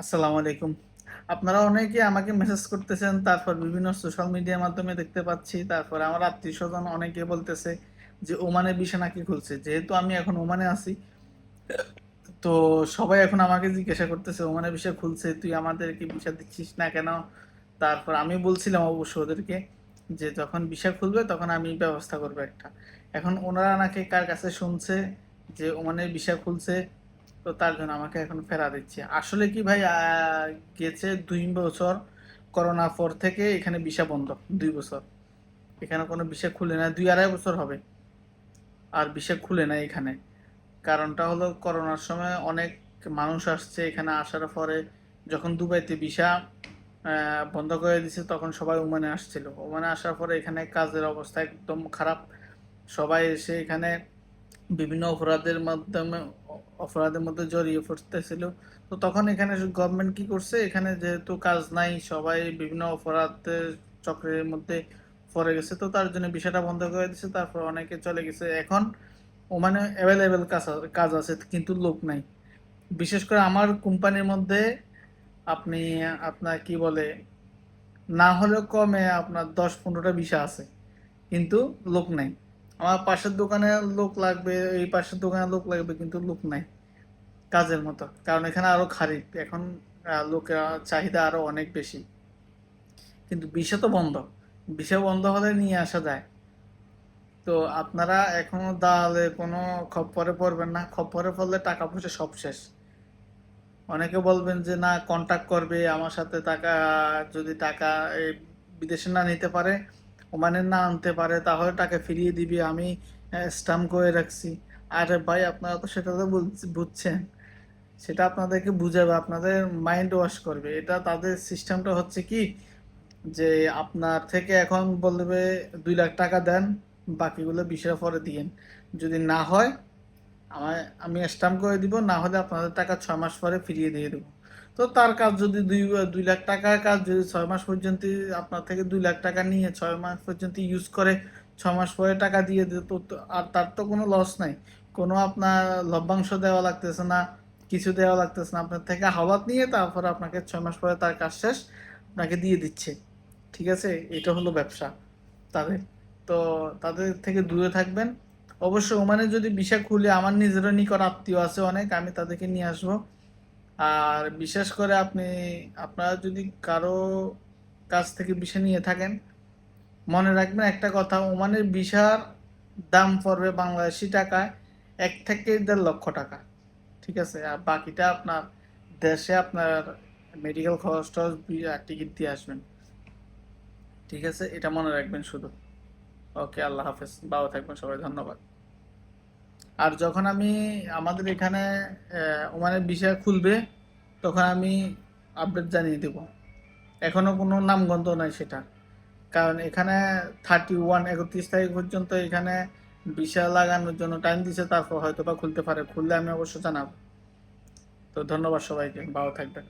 আসসালামু আলাইকুম। আপনারা অনেকে আমাকে মেসেজ করতেছেন, তারপর বিভিন্ন সোশ্যাল মিডিয়ার মাধ্যমে দেখতে পাচ্ছি। তারপর আমার আত্মীয় স্বজন অনেকে বলতেছে যে ওমানে বিষা নাকি খুলছে? যেহেতু আমি এখন ওমানে আছি, তো সবাই এখন আমাকে জিজ্ঞাসা করতেছে ওমানে বিষা খুলছে, তুই আমাদেরকে বিষা দিচ্ছিস না কেন? তারপর আমি বলছিলাম অবশ্য ওদেরকে যে, যখন বিষা খুলবে, তখন আমি ব্যবস্থা করব একটা। এখন ওনারা নাকি কার কাছে শুনছে যে ওমানে বিষা খুলছে? তো তার জন্য আমাকে এখন ফেরা দিচ্ছে। আসলে কি ভাই গেছে দুই বছর করোনা পর থেকে এখানে ভিসা বন্ধ, দুই বছর। এখানে কোনো ভিসা খুলে না দুই আড়াই বছর হবে। আর ভিসা খুলে না এখানে। কারণটা হলো করোনার সময় অনেক মানুষ আসছে এখানে আসার পরে যখন দুবাইতে ভিসা বন্ধ করে দিছে তখন সবাই ওমানে আসছিল। ওমানে আসার পরে এখানে কাজের অবস্থা একদম খারাপ। সবাই এসে এখানে বিভিন্ন অপরাধের মাধ্যমে অপরাধের মধ্যে জড়িয়ে পড়তেছিল। তো তখন এখানে গভর্নমেন্ট কি করছে? এখানে যেহেতু কাজ নাই, সবাই বিভিন্ন অপরাধের চক্রের মধ্যে পড়ে গেছে। তো তার জন্য বিষয়টা বন্ধ করে দিছে, তারপর অনেকে চলে গেছে। এখন ওমানে অ্যাভেলেবেল কাজ কাজ আছে, কিন্তু লোক নাই। বিশেষ করে আমার কোম্পানির মধ্যে আপনি, আপনার কি বলে, না হলেও কমে আপনার দশ পনেরোটা বিষা আছে, কিন্তু লোক নাই। আমার পাশের দোকানে লোক লাগবে, এই পাশের দোকানে লোক লাগবে কিন্তু লোক নাই। কাজের মতো। কারণ এখানে আরও খারিপ। এখন লোকের চাহিদা আরও অনেক বেশি। কিন্তু বিষা তো বন্ধ। বিষা বন্ধ হলে নিয়ে আসা যায়। তো আপনারা এখনও দালালে কোনো খপ্পরে পড়বেন না। খপ্পরে পড়লে টাকা পয়সা সব শেষ। অনেকে বলবেন যে, না কন্টাক্ট করবে। আমার সাথে টাকা, যদি টাকা এই বিদেশে না নিতে পারে ওমানে না আনতে পারে, তাহলে টাকা ফিরিয়ে দিবি, আমি স্টাম্প করে রাখছি। আরে ভাই, আপনারা তো সেটা তো বুঝ- বুঝছেন। সেটা আপনাদেরকে বুঝাবে, আপনাদের মাইন্ড ওয়াশ করবে। এটা তাদের সিস্টেমটা হচ্ছে কি? যে আপনার থেকে এখন বলবে দুই লাখ টাকা দেন, বাকিগুলো বিশের পরে দিয়েন। যদি না হয় আমায় আমি স্টাম্প করে দিব, না হলে আপনাদের টাকা ছয় মাস পরে ফিরিয়ে দিয়ে দেবো। তো তার কাজ যদি দুই দুই লাখ টাকার কাজ যদি ছয় মাস পর্যন্ত আপনার থেকে দুই লাখ টাকা নিয়ে ছয় মাস পর্যন্ত ইউজ করে, ছয় মাস পরে টাকা দিয়ে তো আর তার তো কোনো লস নাই। কোনো আপনার লভ্যাংশ দেওয়া লাগতেছে না, কিছু দেওয়া লাগতেছে না। আপনার থেকে হাওলাত নিয়ে তারপর আপনাকে ছয় মাস পরে তার কাজ শেষ, আপনাকে দিয়ে দিচ্ছে। ঠিক আছে? এটা হলো ব্যবসা তাদের। তো তাদের থেকে দূরে থাকবেন। অবশ্য ওমানে যদি ভিসা খুলে, আমার নিজেরও নিকট আত্মীয় আছে অনেক, আমি তাদেরকে নিয়ে আসব। আর বিশেষ করে আপনি, আপনারা যদি কারও কাছ থেকে ভিসা নিয়ে থাকেন, মনে রাখবেন একটা কথা, ওমানের ভিসার দাম পড়বে বাংলাদেশি টাকায় এক থেকে দেড় লক্ষ টাকা, ঠিক আছে? আর বাকিটা আপনার দেশে আপনার মেডিকেল খরচ টরচ টিকিট দিয়ে আসবেন, ঠিক আছে? এটা মনে রাখবেন শুধু। ওকে আল্লাহ হাফেজ। ভালো থাকবেন সবাই, ধন্যবাদ। আর যখন আমি আমাদের এখানে ওমানের বিষয় খুলবে, তখন আমি আপডেট জানিয়ে দেব। এখনও কোনো নামগন্ধ নাই সেটা। কারণ এখানে থার্টি ওয়ান একত্রিশ তারিখ পর্যন্ত এখানে ভিসা লাগানোর জন্য টাইম দিছে, তারপর হয়তো বা খুলতে পারে। খুললে আমি অবশ্য জানাব। তো ধন্যবাদ সবাইকে। ভালো থাকবেন।